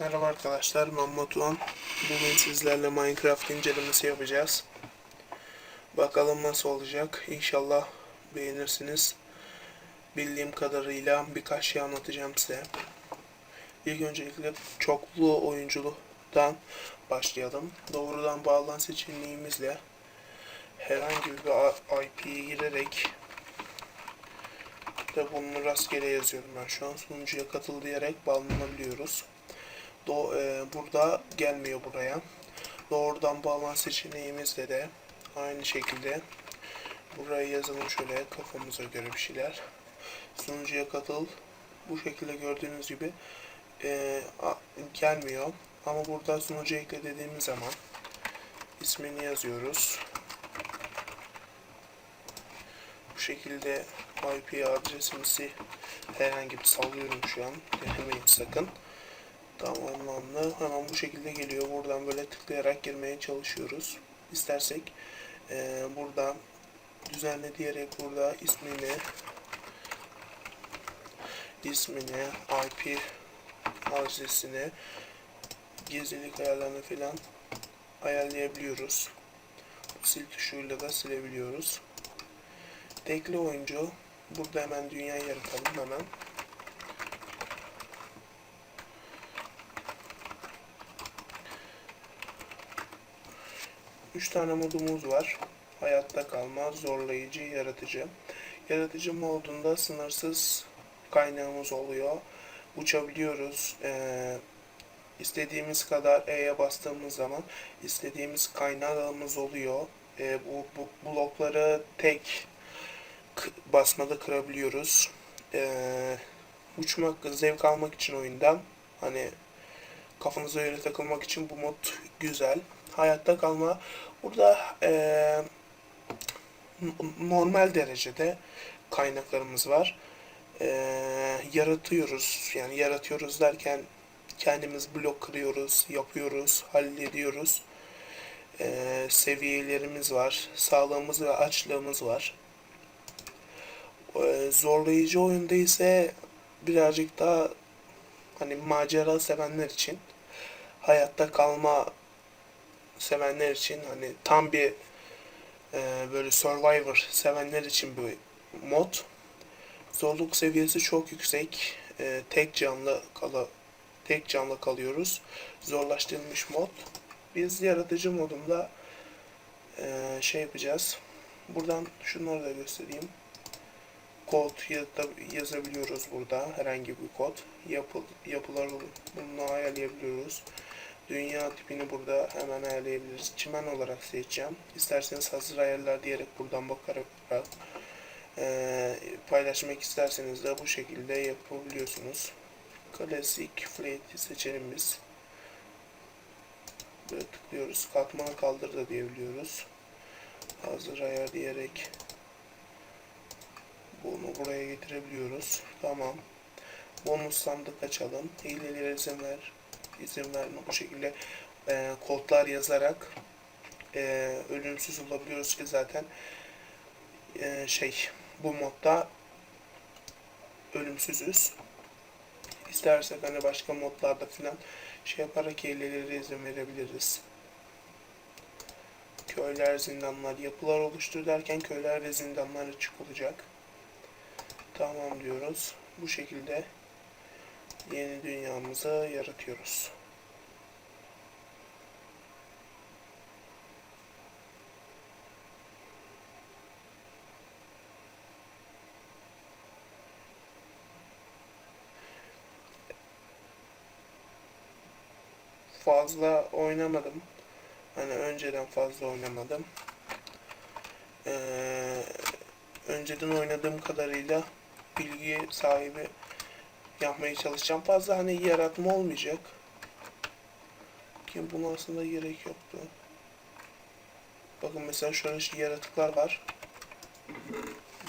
Merhaba arkadaşlar, ben Batuhan. Bugün sizlerle Minecraft incelemesi yapacağız. Bakalım nasıl olacak. İnşallah beğenirsiniz. Bildiğim kadarıyla birkaç şey anlatacağım size. İlk öncelikle çoklu oyunculuktan başlayalım. Doğrudan bağlan seçeneğimizle herhangi bir IP'ye girerek de bunu rastgele yazıyorum ben şu an sunucuya katıl diyerek bağlanabiliyoruz. Do e, burada gelmiyor buraya. Doğrudan bağlan seçeneğimizde de aynı şekilde buraya yazalım şöyle kafamıza göre bir şeyler. Sunucuya katıl. Bu şekilde gördüğünüz gibi e, a, gelmiyor. Ama burada sunucu ekle dediğimiz zaman ismini yazıyoruz. Bu şekilde IP adresimizi herhangi bir sallıyorum şu an. Denemeyin sakın. Tamamlandı. Hemen bu şekilde geliyor. Buradan böyle tıklayarak girmeye çalışıyoruz. İstersek e, burada düzenle diyerek burada ismini ismini IP adresini gizlilik ayarlarını filan ayarlayabiliyoruz. Sil tuşuyla da silebiliyoruz. Tekli oyuncu. Burada hemen dünyayı yaratalım hemen. Üç tane modumuz var. Hayatta kalma, zorlayıcı, yaratıcı. Yaratıcı modunda sınırsız kaynağımız oluyor. Uçabiliyoruz. Ee, istediğimiz kadar E'ye bastığımız zaman istediğimiz kaynağımız oluyor. Ee, bu, bu blokları tek basmada kırabiliyoruz. Ee, uçmak, zevk almak için oyundan hani kafanıza öyle takılmak için bu mod güzel. Hayatta kalma burada n- normal derecede kaynaklarımız var. Eee, yaratıyoruz. Yani yaratıyoruz derken kendimiz blok kırıyoruz, yapıyoruz, hallediyoruz. Eee, seviyelerimiz var. Sağlığımız ve açlığımız var. Eee, zorlayıcı oyunda ise birazcık daha hani macera sevenler için hayatta kalma sevenler için hani tam bir e, böyle Survivor sevenler için bir mod. Zorluk seviyesi çok yüksek. E, tek canlı kala tek canlı kalıyoruz. Zorlaştırılmış mod. Biz yaratıcı modunda e, şey yapacağız. Buradan şunları da göstereyim. Kod yazabiliyoruz burada herhangi bir kod. Yapı, yapıları bunu ayarlayabiliyoruz. Dünya tipini burada hemen ayarlayabiliriz. Çimen olarak seçeceğim. İsterseniz hazır ayarlar diyerek buradan bakarak eee, paylaşmak isterseniz de bu şekilde yapabiliyorsunuz. Klasik flat seçelim biz. Böyle tıklıyoruz. Katmanı kaldır da diyebiliyoruz. Hazır ayar diyerek bunu buraya getirebiliyoruz. Tamam. Bonus sandık açalım. Hilelere ver verme. Bu şekilde e, kodlar yazarak e, ölümsüz olabiliyoruz ki zaten e, şey bu modda ölümsüzüz. İstersek hani başka modlarda filan şey yaparak hilelere izin verebiliriz. Köyler, zindanlar, yapılar oluştur derken köyler ve zindanlar açık olacak. Tamam diyoruz. Bu şekilde yeni dünyamızı yaratıyoruz. Fazla oynamadım. Hani önceden fazla oynamadım. Ee, önceden oynadığım kadarıyla bilgi sahibi yapmaya çalışacağım. Fazla hani yaratma olmayacak. Ki buna aslında gerek yoktu. Bakın mesela şöyle şey yaratıklar var.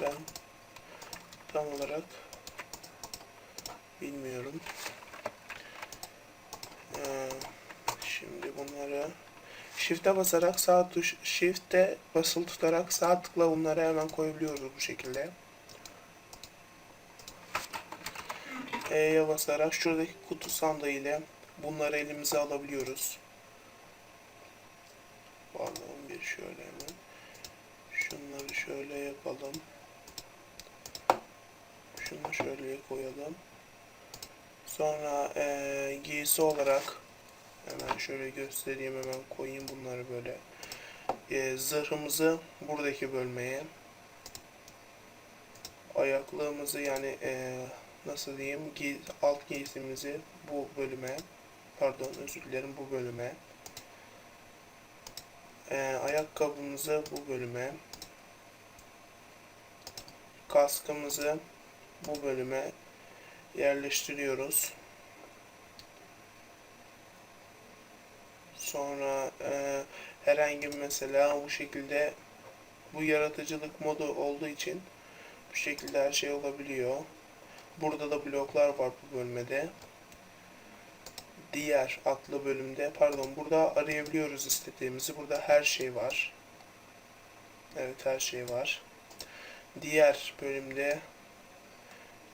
Ben tam olarak bilmiyorum. Ee, şimdi bunları Shift'e basarak sağ tuş Shift'e basılı tutarak sağ tıkla bunları hemen koyabiliyoruz bu şekilde. E'ye basarak şuradaki kutu sandığı ile bunları elimize alabiliyoruz. Pardon bir şöyle hemen. Şunları şöyle yapalım. Şunu şöyle koyalım. Sonra eee, giysi olarak hemen şöyle göstereyim hemen koyayım bunları böyle. Eee, zırhımızı buradaki bölmeye. Ayaklığımızı yani eee, nasıl diyeyim giy alt giysimizi bu bölüme. Pardon özür dilerim bu bölüme. Eee, ayakkabımızı bu bölüme. Kaskımızı bu bölüme yerleştiriyoruz. Sonra e, herhangi mesela bu şekilde bu yaratıcılık modu olduğu için bu şekilde her şey olabiliyor. Burada da bloklar var bu bölmede. Diğer atlı bölümde pardon burada arayabiliyoruz istediğimizi. Burada her şey var. Evet her şey var. Diğer bölümde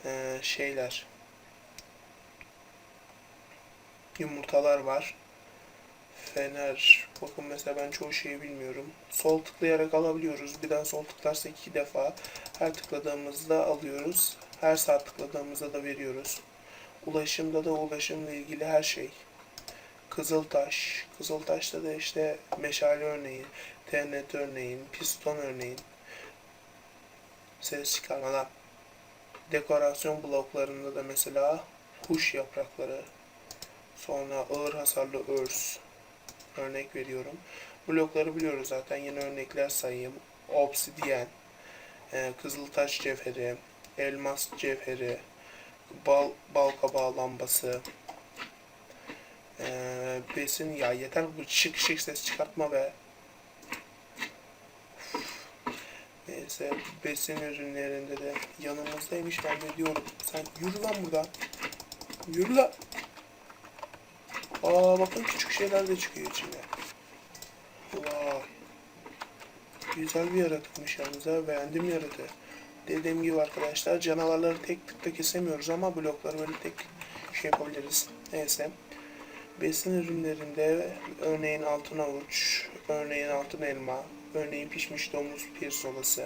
e, şeyler yumurtalar var. Fener. Bakın mesela ben çoğu şeyi bilmiyorum. Sol tıklayarak alabiliyoruz. Birden sol tıklarsa iki defa. Her tıkladığımızda alıyoruz. Her sağ tıkladığımızda da veriyoruz. Ulaşımda da ulaşımla ilgili her şey. Kızıltaş. Kızıltaş'ta da işte meşale örneği, TNT örneğin, piston örneğin. Ses çıkarmadan. Dekorasyon bloklarında da mesela huş yaprakları, sonra ağır hasarlı örs, örnek veriyorum. Blokları biliyoruz zaten yeni örnekler sayayım. Obsidiyen, e, kızıltaş cevheri, elmas cevheri, bal, bal kabağı lambası, e, besin ya yeter bu şık şık ses çıkartma be. Neyse besin ürünlerinde de yanımızdaymış ben de diyorum. Sen yürü lan buradan. Yürü lan. Aa bakın küçük şeyler de çıkıyor içinde. Vay. Güzel bir yaratıkmış yalnız ha. Beğendim yaratığı. Dediğim gibi arkadaşlar canavarları tek tıkta kesemiyoruz ama blokları böyle tek şey yapabiliriz. Neyse. Besin ürünlerinde örneğin altın avuç, örneğin altın elma, örneğin pişmiş domuz pirzolası.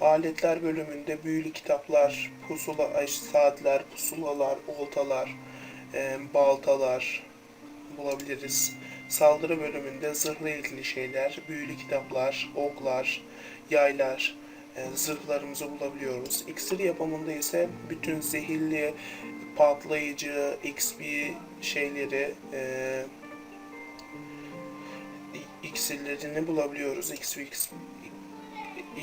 Aletler bölümünde büyülü kitaplar, pusula, saatler, pusulalar, oltalar, e, baltalar bulabiliriz. Saldırı bölümünde zırhla ilgili şeyler, büyülü kitaplar, oklar, yaylar, zırhlarımızı bulabiliyoruz. İksir yapımında ise bütün zehirli, patlayıcı, XP şeyleri, e, iksirlerini bulabiliyoruz. XP, XP,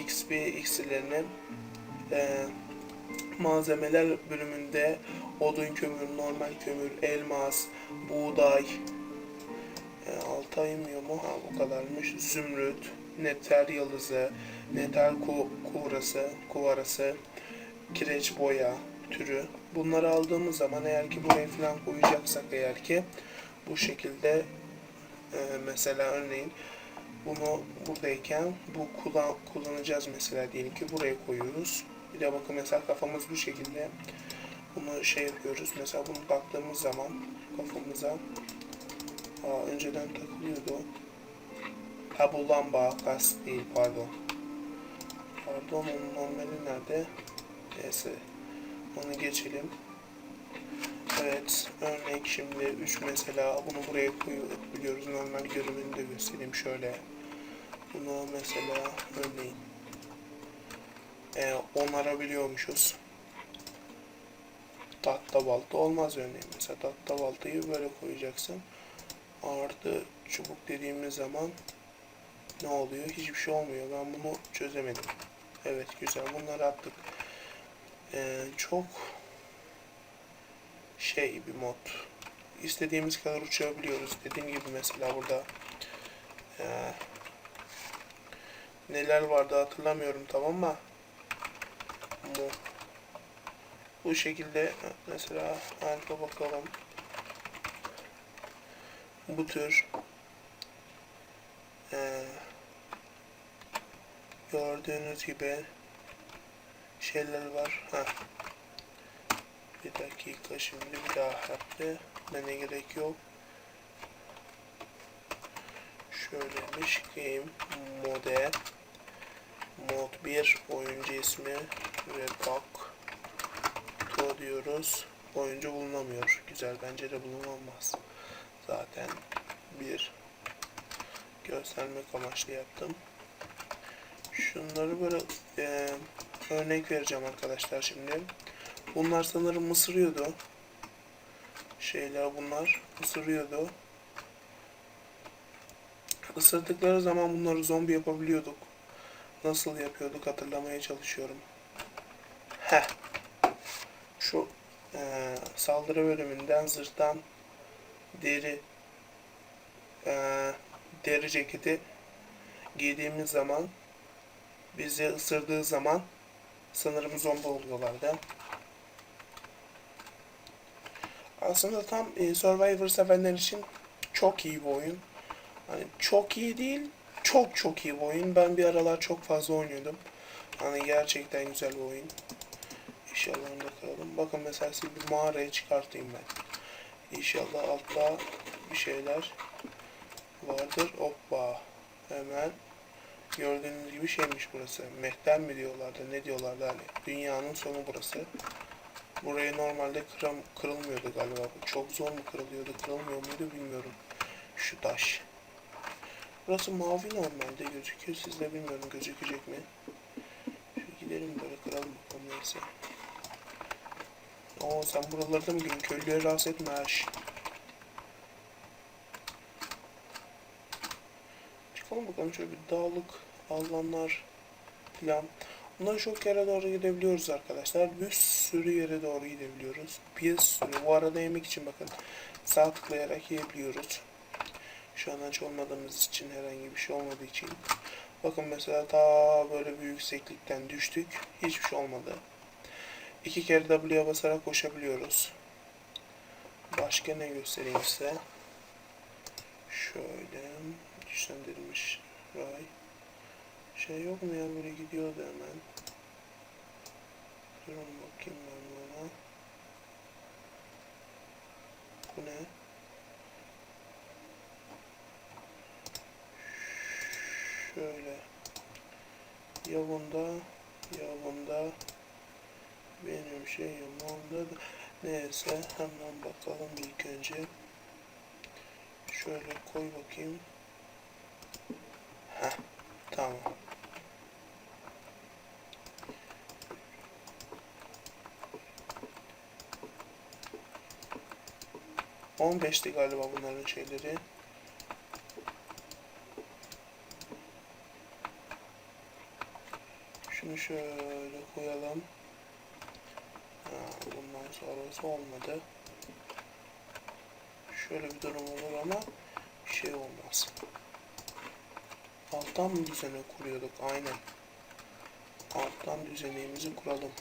XP iksirlerini e, malzemeler bölümünde odun kömür, normal kömür, elmas, buğday, e, altı ay inmiyor mu? Ha bu kadarmış. Zümrüt, neter yıldızı, neter ku, kuvrası, kuvarası, kireç boya türü. Bunları aldığımız zaman eğer ki buraya falan koyacaksak eğer ki bu şekilde e, mesela örneğin bunu buradayken bu kullan, kullanacağız mesela diyelim ki buraya koyuyoruz. Bir de bakın mesela kafamız bu şekilde. Bunu şey yapıyoruz. Mesela bunu taktığımız zaman kafamıza Aa, önceden takılıyordu. Ha bu lamba kask değil pardon. Pardon onun normali nerede? Neyse. Onu geçelim. Evet, örnek şimdi 3 mesela bunu buraya koyabiliyoruz. Normal görünümünü de göstereyim şöyle. Bunu mesela örneğin e, onarabiliyormuşuz. Tahta balta olmaz örneğin. Mesela tahta baltayı böyle koyacaksın. Artı çubuk dediğimiz zaman ne oluyor? Hiçbir şey olmuyor. Ben bunu çözemedim. Evet güzel. Bunları attık. Ee, çok şey bir mod. İstediğimiz kadar uçabiliyoruz. Dediğim gibi mesela burada ee, neler vardı hatırlamıyorum tamam mı? Bu, bu şekilde mesela harika bakalım. Bu tür ee, gördüğünüz gibi şeyler var. Heh. Bir dakika şimdi bir daha harfle. gitmene gerek yok. Şöylemiş game mode mod 1 oyuncu ismi Rebak to diyoruz. Oyuncu bulunamıyor. Güzel bence de bulunamaz. Zaten bir göstermek amaçlı yaptım. Şunları böyle e, örnek vereceğim arkadaşlar şimdi. Bunlar sanırım ısırıyordu. Şeyler bunlar ısırıyordu. Isırdıkları zaman bunları zombi yapabiliyorduk. Nasıl yapıyorduk hatırlamaya çalışıyorum. Heh. Şu e, saldırı bölümünden zırhtan deri e, deri ceketi giydiğimiz zaman bizi ısırdığı zaman sanırım zombi oluyorlardı. Aslında tam e, Survivor sevenler için çok iyi bir oyun. Hani çok iyi değil, çok çok iyi bir oyun. Ben bir aralar çok fazla oynuyordum. Hani gerçekten güzel bir oyun. İnşallah da kıralım. Bakın mesela size bir mağaraya çıkartayım ben. İnşallah altta bir şeyler vardır. Hoppa. Hemen gördüğünüz gibi şeymiş burası. Mehter mi diyorlardı, ne diyorlardı hani. Dünyanın sonu burası. Burayı normalde kıram, kırılmıyordu galiba. Çok zor mu kırılıyordu, kırılmıyor muydu bilmiyorum. Şu taş. Burası mavi normalde gözüküyor. Siz de bilmiyorum gözükecek mi? Şu gidelim böyle kıralım bakalım neyse. Oo sen buralarda mı gün köylüye rahatsız etme aş. Çıkalım bakalım şöyle bir dağlık alanlar falan. Bundan çok yere doğru gidebiliyoruz arkadaşlar. Bir sürü yere doğru gidebiliyoruz. Bir sürü. Bu arada yemek için bakın. Sağ tıklayarak yiyebiliyoruz. Şu an aç olmadığımız için herhangi bir şey olmadığı için. Bakın mesela ta böyle bir yükseklikten düştük. Hiçbir şey olmadı. İki kere W'ye basarak koşabiliyoruz. Başka ne göstereyim size? Şöyle güçlendirilmiş ray. Şey yok mu ya böyle gidiyordu hemen. Durun bakayım ben buna. Bu ne? Şöyle. Ya bunda ya bunda benim şeyim onda da neyse hemen bakalım ilk önce. Şöyle koy bakayım. Heh, tamam. On beşti galiba bunların şeyleri. Şunu şöyle koyalım. Ha, bundan sonrası olmadı. Şöyle bir durum olur ama bir şey olmaz. Alttan mı düzene kuruyorduk? Aynen. Alttan düzenimizi kuralım.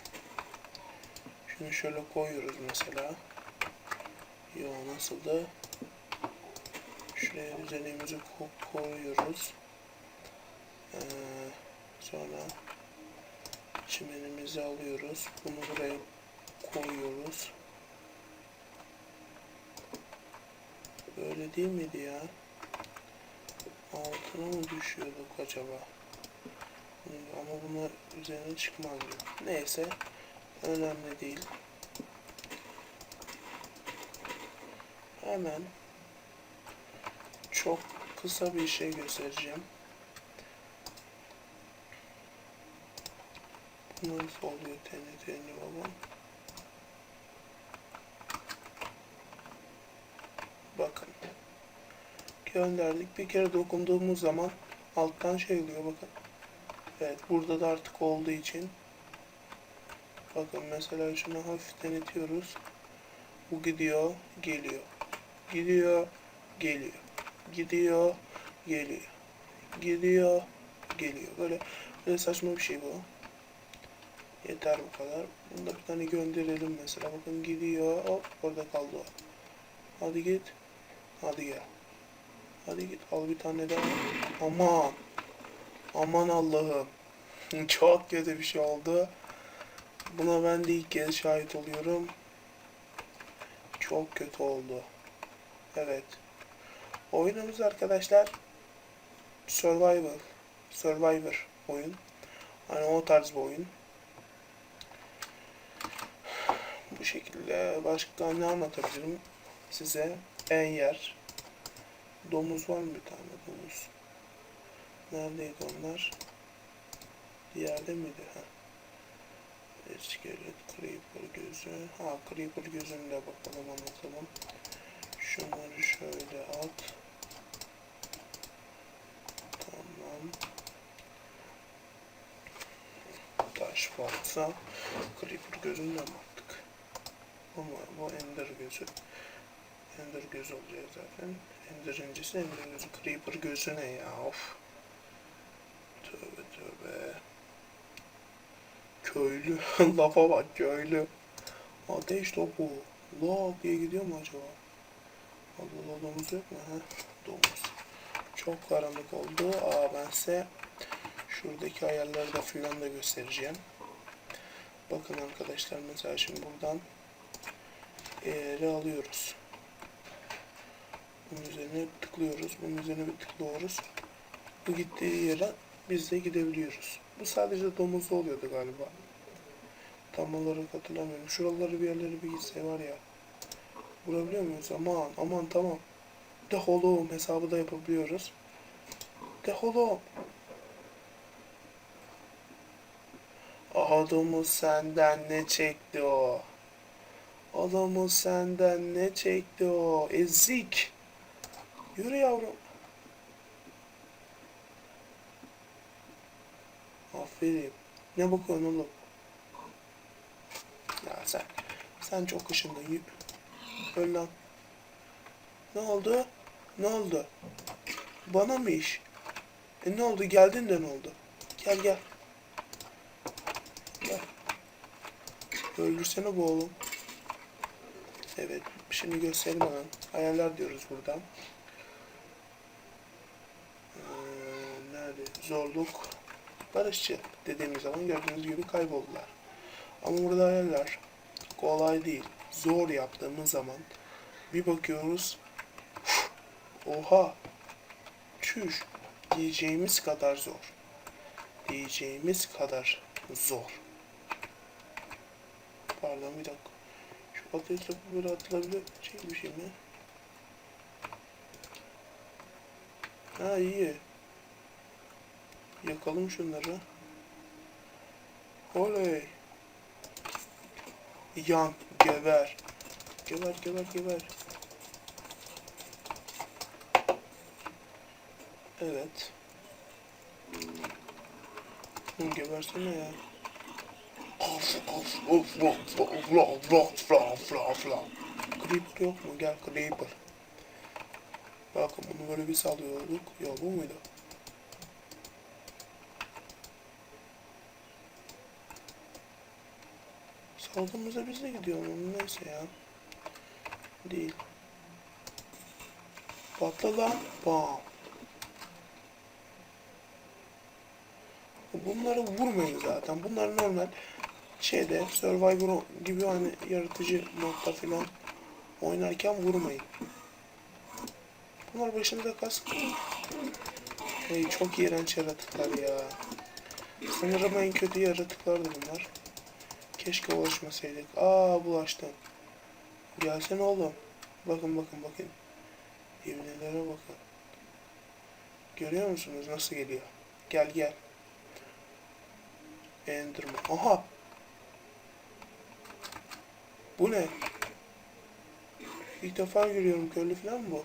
Şunu şöyle koyuyoruz mesela. Yo nasıldı? Şuraya düzenimizi ko koyuyoruz. Ee, sonra çimenimizi alıyoruz. Bunu buraya koyuyoruz. Böyle değil miydi ya? Altına mı düşüyorduk acaba? Ama bunlar üzerine çıkmaz diyor. Neyse. Önemli değil. Hemen çok kısa bir şey göstereceğim. Bu Nasıl oluyor TNT'ni babam? Bakın. Gönderdik. Bir kere dokunduğumuz zaman alttan şey oluyor bakın. Evet burada da artık olduğu için bakın mesela şunu hafiften itiyoruz. Bu gidiyor, geliyor. Gidiyor, geliyor. Gidiyor, geliyor. Gidiyor, geliyor. Böyle, böyle saçma bir şey bu. Yeter bu kadar. Bunu da bir tane gönderelim mesela. Bakın gidiyor. Hop orada kaldı o. Hadi git. Hadi gel. Hadi git al bir tane daha. Aman. Aman Allah'ım. Çok kötü bir şey oldu. Buna ben de ilk kez şahit oluyorum. Çok kötü oldu. Evet. Oyunumuz arkadaşlar Survival. Survivor oyun. Hani o tarz bir oyun. Bu şekilde başka ne anlatabilirim size? En yer. Domuz var mı bir tane domuz? Neredeydi onlar? Diğerde miydi? Ha. İskelet, creeper gözü. Ha creeper gözünü de bakalım anlatalım. Şunları şöyle at. Tamam. Taş varsa creeper gözünü de attık? Ama bu ender gözü. Ender gözü olacak zaten. Ender incisi ender. Creeper gözü ne ya of. Tövbe tövbe. Köylü. Lafa bak köylü. Ateş topu. Lok diye gidiyor mu acaba? Allah domuz yok mu? Ha? Domuz. Çok karanlık oldu. Aa ben size şuradaki ayarları da filan da göstereceğim. Bakın arkadaşlar mesela şimdi buradan eğri alıyoruz. Bunun üzerine tıklıyoruz. Bunun üzerine tıklıyoruz. Bu gittiği yere biz de gidebiliyoruz. Bu sadece domuzda oluyordu galiba. Tam olarak hatırlamıyorum. Şuraları bir yerlere bir gitse var ya. Vurabiliyor muyuz? Aman aman tamam. Deholum hesabı da yapabiliyoruz. Deholum. Adamı senden ne çekti o? Adamı senden ne çekti o? Ezik. Yürü yavrum. Aferin. Ne bakıyorsun oğlum? Ya sen, sen çok ışındın. Öl lan. Ne oldu? Ne oldu? Bana mı iş? E ne oldu? Geldin de ne oldu? Gel gel. Gel. Öldürsene bu oğlum. Evet. Şimdi gösterelim hemen. Ayarlar diyoruz buradan. Ee, nerede? Zorluk. Barışçı dediğimiz zaman gördüğünüz gibi kayboldular. Ama burada ayarlar kolay değil. Zor yaptığımız zaman bir bakıyoruz. Oha. Çüş. Diyeceğimiz kadar zor. Diyeceğimiz kadar zor. Pardon bir dakika. Şu ateş topu böyle atılabilir şey bir şey mi? Ha iyi. Yakalım şunları. Oley. Yan, geber. Geber, geber, geber. Evet. Hı, gebersene ya. Of, of, of, of, of, of, of, of, of, of. Creeper yok mu? Gel Creeper. Bakın bunu böyle bir salıyorduk. Ya bu muydu? Saldığımızda biz de gidiyor onun neyse ya. Değil. Patla lan. Bam. Bunları vurmayın zaten. Bunlar normal şeyde Survivor gibi hani yaratıcı modda falan oynarken vurmayın. Bunlar başımıza kask. Hey, çok iğrenç yaratıklar ya. Sanırım en kötü yaratıklardı bunlar. Keşke ulaşmasaydık. Aa bulaştım. Gelsene oğlum. Bakın bakın bakın. İbnelere bakın. Görüyor musunuz nasıl geliyor? Gel gel. Enderman. Aha. Bu ne? İlk defa görüyorum köylü falan mı bu?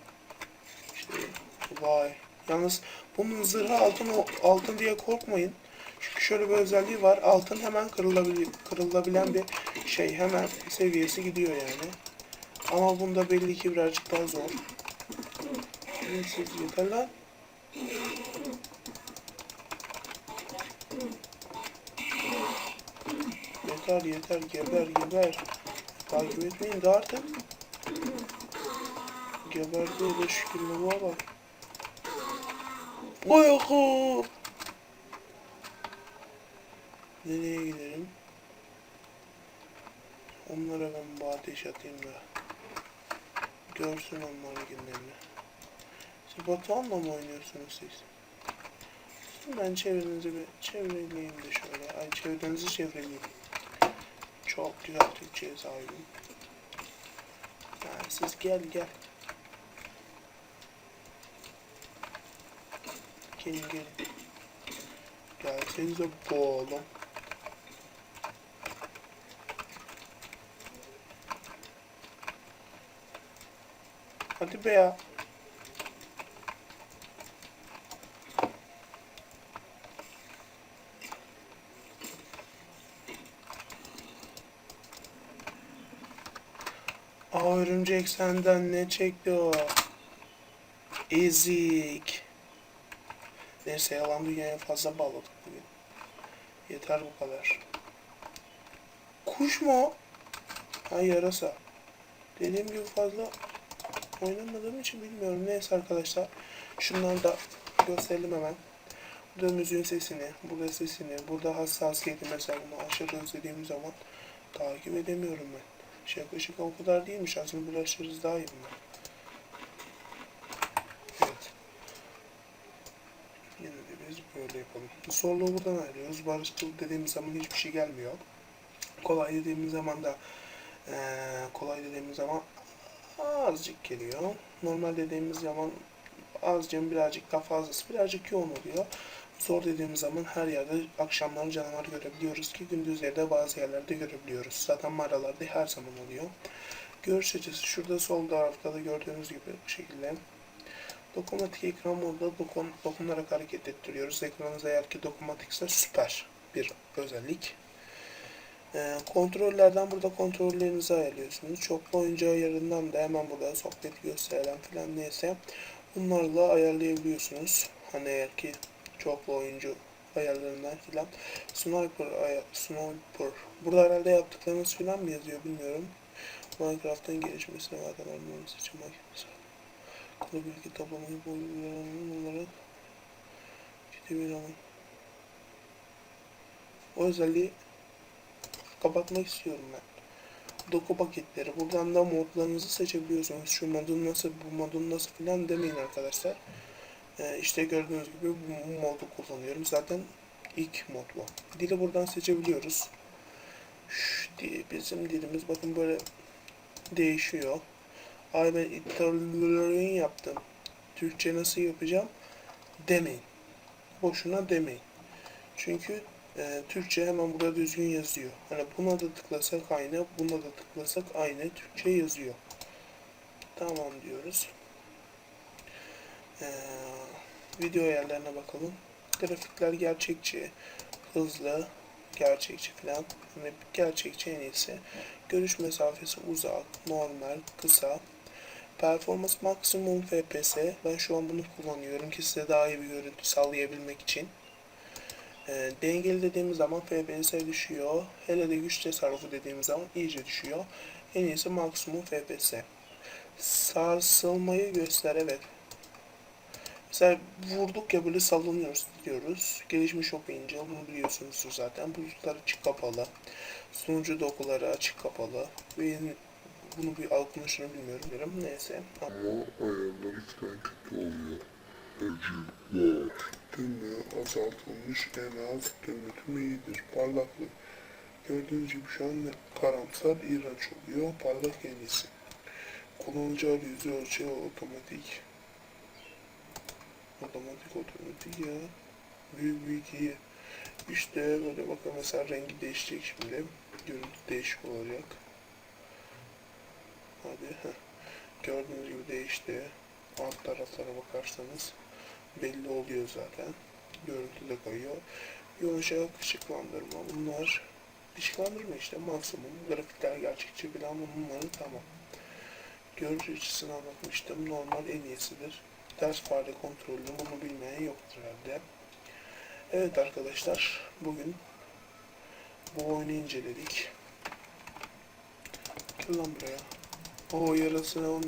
İşte vay. Yalnız bunun zırhı altın altın diye korkmayın. Çünkü şöyle bir özelliği var. Altın hemen kırılabilir, kırılabilen bir şey. Hemen seviyesi gidiyor yani. Ama bunda belli ki birazcık daha zor. Neyse yeter. Yeter yeter geber geber. Takip etmeyin de artık. Geberdi öyle şükür lavuğa bak. Oyahu! Nereye gidelim? Onlara ben bir ateş atayım da. Görsün onlar günlerini. Siz Batuhan'la mı oynuyorsunuz siz? Ben çevrenizi bir çevreleyeyim de şöyle. Ay çevrenizi çevreleyeyim. Çok güzel Türkçe'ye sahibim. Yani siz gel gel. Gelin gelin. Gelsenize bu Hadi be ya. Aa örümcek senden ne çekti o? Ezik. Neyse yalan dünyaya fazla bağladık bugün. Yeter bu kadar. Kuş mu? Ha yarasa. Dediğim gibi fazla oynamadığım için bilmiyorum. Neyse arkadaşlar. Şunları da gösterelim hemen. Burada müziğin sesini, burada sesini, burada hassasiyeti mesela bunu aşırı özlediğim zaman takip edemiyorum ben. Şaka şaka o kadar değilmiş aslında bir aşırı daha iyi bunlar. Evet. Yine de biz böyle yapalım. Solluğu buradan ayırıyoruz. Barışçıl dediğimiz zaman hiçbir şey gelmiyor. Kolay dediğimiz zaman da eee, kolay dediğimiz zaman azıcık geliyor. Normal dediğimiz zaman azıcık birazcık daha fazlası birazcık yoğun oluyor. Zor dediğimiz zaman her yerde akşamları canavar görebiliyoruz ki gündüzleri de bazı yerlerde görebiliyoruz. Zaten mağaralarda her zaman oluyor. Görüş açısı şurada sol tarafta da gördüğünüz gibi bu şekilde. Dokunmatik ekran modunda dokun, dokunarak hareket ettiriyoruz. Ekranınız eğer ki dokunmatikse süper bir özellik. Ee, kontrollerden burada kontrollerinizi ayarlıyorsunuz. Çoklu oyuncu ayarından da hemen burada sohbet gösteren filan neyse bunlarla ayarlayabiliyorsunuz. Hani eğer ki çoklu oyuncu ayarlarından filan sniper ayar, sniper burada herhalde yaptıklarınız filan mı yazıyor bilmiyorum. Minecraft'ın gelişmesine bakın ormanı seçim makinesi. Kılı bilgi toplamayı boyunların olarak ciddi bir. O özelliği kapatmak istiyorum ben. Doku paketleri. Buradan da modlarınızı seçebiliyorsunuz. Şu modun nasıl, bu modun nasıl filan demeyin arkadaşlar. Ee, işte gördüğünüz gibi bu modu kullanıyorum. Zaten ilk mod bu. Dili buradan seçebiliyoruz. Şu bizim dilimiz bakın böyle değişiyor. Ay ben İtalyan yaptım. Türkçe nasıl yapacağım? Demeyin. Boşuna demeyin. Çünkü e, Türkçe hemen burada düzgün yazıyor. Hani buna da tıklasak aynı, buna da tıklasak aynı Türkçe yazıyor. Tamam diyoruz. Ee, video ayarlarına bakalım. Grafikler gerçekçi, hızlı, gerçekçi falan. Hani gerçekçi en iyisi. Görüş mesafesi uzak, normal, kısa. Performans maksimum FPS. Ben şu an bunu kullanıyorum ki size daha iyi bir görüntü sağlayabilmek için. E, dengeli dediğimiz zaman FPS düşüyor. Hele de güç tasarrufu dediğimiz zaman iyice düşüyor. En iyisi maksimum FPS. Sarsılmayı göster evet. Mesela vurduk ya böyle sallanıyoruz diyoruz. Gelişmiş okuyunca bunu biliyorsunuz zaten. Bulutlar açık kapalı. Sunucu dokuları açık kapalı. Ve bunu bir okunuşunu bilmiyorum derim. Neyse. Ama ayarları kötü oluyor. Acılar. Tümü azaltılmış en az tümü tümü iyidir. Parlaklık. Gördüğünüz gibi şu an karamsar iğrenç oluyor. Parlak en iyisi. Kullanıcı arayüzü ölçü otomatik. Otomatik otomatik ya. Büyük büyük iyi. İşte böyle bakın mesela rengi değişecek şimdi. Görüntü değişik olacak. Hadi. Heh. Gördüğünüz gibi değişti. Alt taraflara bakarsanız belli oluyor zaten. Görüntü de koyuyor. Yumuşak ışıklandırma bunlar. Işıklandırma işte maksimum. Grafikler gerçekçi falan bunların tamam. Görüş açısına bakmıştım. Normal en iyisidir. Ders fare kontrolü bunu bilmeyen yoktur herhalde. Evet arkadaşlar bugün bu oyunu inceledik. Gel lan buraya. O yarasına on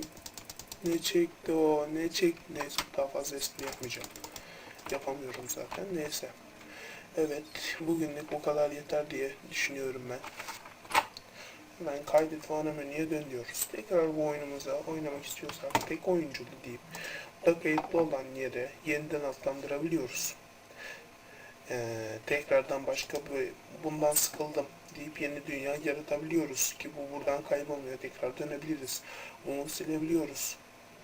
ne çekti o ne çek neyse daha fazla espri yapmayacağım. Yapamıyorum zaten neyse. Evet bugünlük bu kadar yeter diye düşünüyorum ben. Hemen kaydet ana menüye dön diyoruz. Tekrar bu oyunumuza oynamak istiyorsak tek oyunculu deyip burada kayıtlı olan yere yeniden adlandırabiliyoruz. Ee, tekrardan başka bir bundan sıkıldım deyip yeni dünya yaratabiliyoruz ki bu buradan kaybolmuyor. Tekrar dönebiliriz. Bunu silebiliyoruz.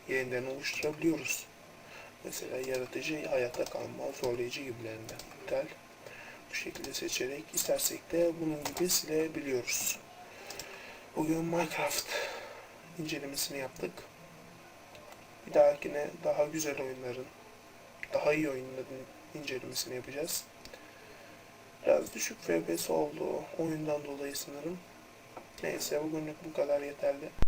Yeniden oluşturabiliyoruz. Mesela yaratıcı, hayatta kalma, zorlayıcı gibilerinden. İptal. Bu şekilde seçerek istersek de bunun gibi silebiliyoruz. Bugün Minecraft incelemesini yaptık. Bir dahakine daha güzel oyunların, daha iyi oyunların incelemesini yapacağız. Biraz düşük FPS oldu oyundan dolayı sanırım. Neyse bugünlük bu kadar yeterli.